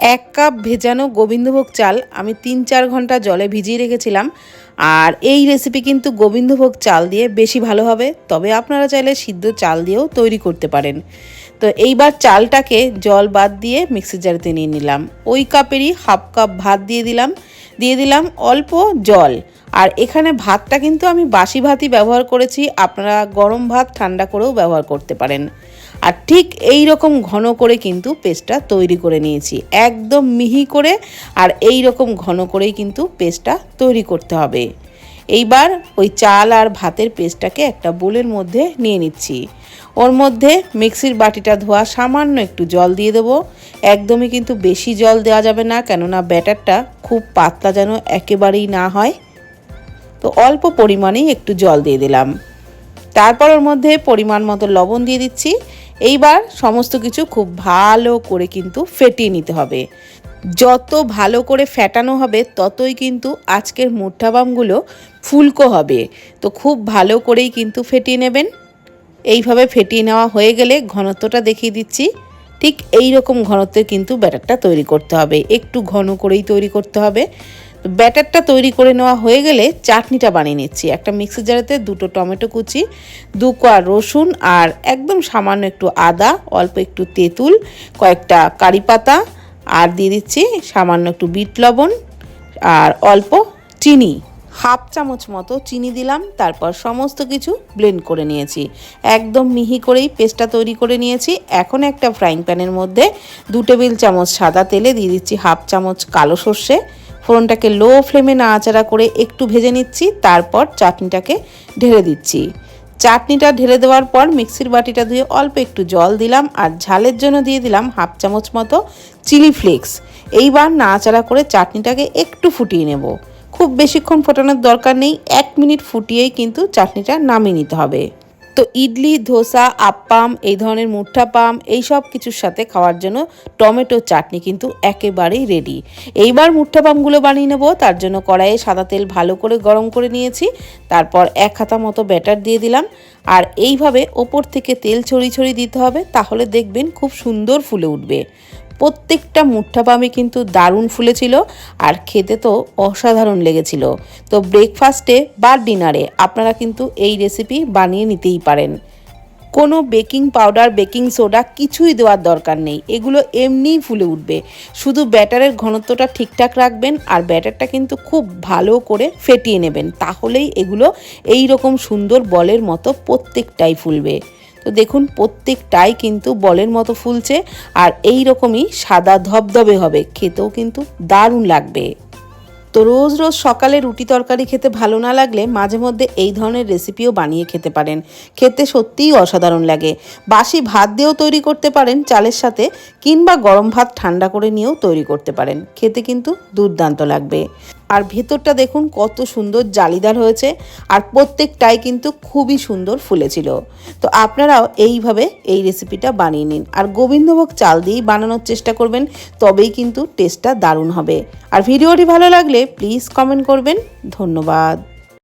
এক কাপ ভেজানো গোবিন্দভোগ চাল আমি তিন চার ঘণ্টা জলে ভিজিয়ে রেখেছিলাম। আর এই রেসিপি কিন্তু গোবিন্দভোগ চাল দিয়ে বেশি ভালো হবে। তবে আপনারা চাইলে সিদ্ধ চাল দিয়েও তৈরি করতে পারেন। তো এইবার চালটাকে জল বাদ দিয়ে মিক্সির জারেতে নিয়ে নিলাম। ওই কাপেরই হাফ কাপ ভাত দিয়ে দিলাম। দিয়ে দিলাম অল্প জল। আর এখানে ভাতটা কিন্তু আমি বাসি ভাতই ব্যবহার করেছি। আপনারা গরম ভাত ঠান্ডা করেও ব্যবহার করতে পারেন। আর ঠিক এই রকম ঘন করে কিন্তু পেস্টটা তৈরি করে নিয়েছি। একদম মিহি করে আর এই রকম ঘন করেই কিন্তু পেস্টটা তৈরি করতে হবে। এইবার ওই চাল আর ভাতের পেস্টটাকে একটা বোলের মধ্যে নিয়ে নিচ্ছি। ওর মধ্যে মিক্সির বাটিটা ধোয়া সামান্য একটু জল দিয়ে দেবো। একদমই কিন্তু বেশি জল দেওয়া যাবে না, কেননা ব্যাটারটা খুব পাতলা যেন একেবারেই না হয়। তো অল্প পরিমাণেই একটু জল দিয়ে দিলাম। তারপর ওর মধ্যে পরিমাণ মতো লবণ দিয়ে দিচ্ছি। এইবার সমস্ত কিছু খুব ভালো করে কিন্তু ফেটিয়ে নিতে হবে। যত ভালো করে ফেটানো হবে, ততই কিন্তু আজকের মুঠাবামগুলো ফুলকো হবে। তো খুব ভালো করেই কিন্তু ফেটিয়ে নেবেন। এইভাবে ফেটিয়ে নেওয়া হয়ে গেলে ঘনত্বটা দেখিয়ে দিচ্ছি। ঠিক এই রকম ঘনত্বের কিন্তু ব্যাটারটা তৈরি করতে হবে। একটু ঘন করেই তৈরি করতে হবে। ব্যাটারটা তৈরি করে নেওয়া হয়ে গেলে চাটনিটা বানিয়ে নিচ্ছি। একটা মিক্সি জারেতে দুটো টমেটো কুচি, দু কোয়া রসুন আর একদম সামান্য একটু আদা, অল্প একটু তেঁতুল, কয়েকটা কারি পাতা আর দিয়ে দিচ্ছি সামান্য একটু বিট লবণ আর অল্প চিনি। হাফ চামচ মতো চিনি দিলাম, তারপর সমস্ত কিছু ব্লেন্ড করে নিয়েছি। একদম মিহি করেই পেস্টটা তৈরি করে নিয়েছি। এখন একটা ফ্রাইং প্যানের মধ্যে দু টেবিল চামচ সাদা তেলে দিয়ে দিচ্ছি হাফ চামচ কালো সর্ষে ফোড়নটাকে লো ফ্লেমে নাড়াচাড়া করে একটু ভেজে নিচ্ছি, তারপর চাটনিটাকে ঢেলে দিচ্ছি। চাটনিটা ঢেলে দেওয়ার পর মিক্সির বাটিটা ধুয়ে অল্প একটু জল দিলাম আর ঝালের জন্য দিয়ে দিলাম হাফ চামচ মতো চিলি ফ্লেক্স। এইবার নাড়াচাড়া করে চাটনিটাকে একটু ফুটিয়ে নেব। খুব বেশিক্ষণ ফোটানোর দরকার নেই, এক মিনিট ফুটিয়েই কিন্তু চাটনিটা নামিয়ে নিতে হবে। তো ইডলি, ধোসা, আপ্পাম, এই ধরনের মুঠা পাম, এই সব কিছুর সাথে খাওয়ার জন্য টমেটো চাটনি কিন্তু একেবারেই রেডি এইবার মুঠা পামগুলো বানিয়ে নেব, তার জন্য কড়াইয়ে সাদা তেল ভালো করে গরম করে নিয়েছি, তারপর এক হাতা মতো ব্যাটার দিয়ে দিলাম, আর এইভাবে ওপর থেকে তেল ছড়িয়ে ছড়িয়ে দিতে হবে, তাহলে দেখবেন খুব সুন্দর ফুলে উঠবে। প্রত্যেকটা মুঠা পামে কিন্তু দারুণ ফুলেছিল আর খেতে তো অসাধারণ লেগেছিল। তো ব্রেকফাস্টে বা ডিনারে আপনারা কিন্তু এই রেসিপি বানিয়ে নিতেই পারেন। কোনো বেকিং পাউডার বেকিং সোডা কিছুই দেওয়ার দরকার নেই। এগুলো এমনিই ফুলে উঠবে। শুধু ব্যাটারের ঘনত্বটা ঠিকঠাক রাখবেন আর ব্যাটারটা কিন্তু খুব ভালো করে ফেটিয়ে নেবেন। তাহলেই এগুলো এই রকম সুন্দর বলের মতো প্রত্যেকটাই ফুলবে। তো দেখুন, প্রত্যেকটাই কিন্তু বলের মতো ফুলছে আর এই রকমই সাদা ধবধবে হবে। খেতেও কিন্তু দারুণ লাগবে। তো রোজ রোজ সকালে রুটি তরকারি খেতে ভালো না লাগলে মাঝে মধ্যে এই ধরনের রেসিপিও বানিয়ে খেতে পারেন। খেতে সত্যিই অসাধারণ লাগে। বাসি ভাত দিয়েও তৈরি করতে পারেন চালের সাথে কিংবা গরম ভাত ঠান্ডা করে নিয়েও তৈরি করতে পারেন। খেতে কিন্তু দুর্দান্ত লাগবে। আর ভেতরটা দেখুন কত সুন্দর জালিদার হয়েছে আর প্রত্যেকটাই কিন্তু খুবই সুন্দর ফুলেছিল। তো আপনারাও এইভাবে এই রেসিপিটা বানিয়ে নিন। আর গোবিন্দভোগ চাল দিয়েই বানানোর চেষ্টা করবেন, তবেই কিন্তু টেস্টটা দারুণ হবে। আর ভিডিওটি ভালো লাগলে প্লিজ কমেন্ট করবেন। ধন্যবাদ।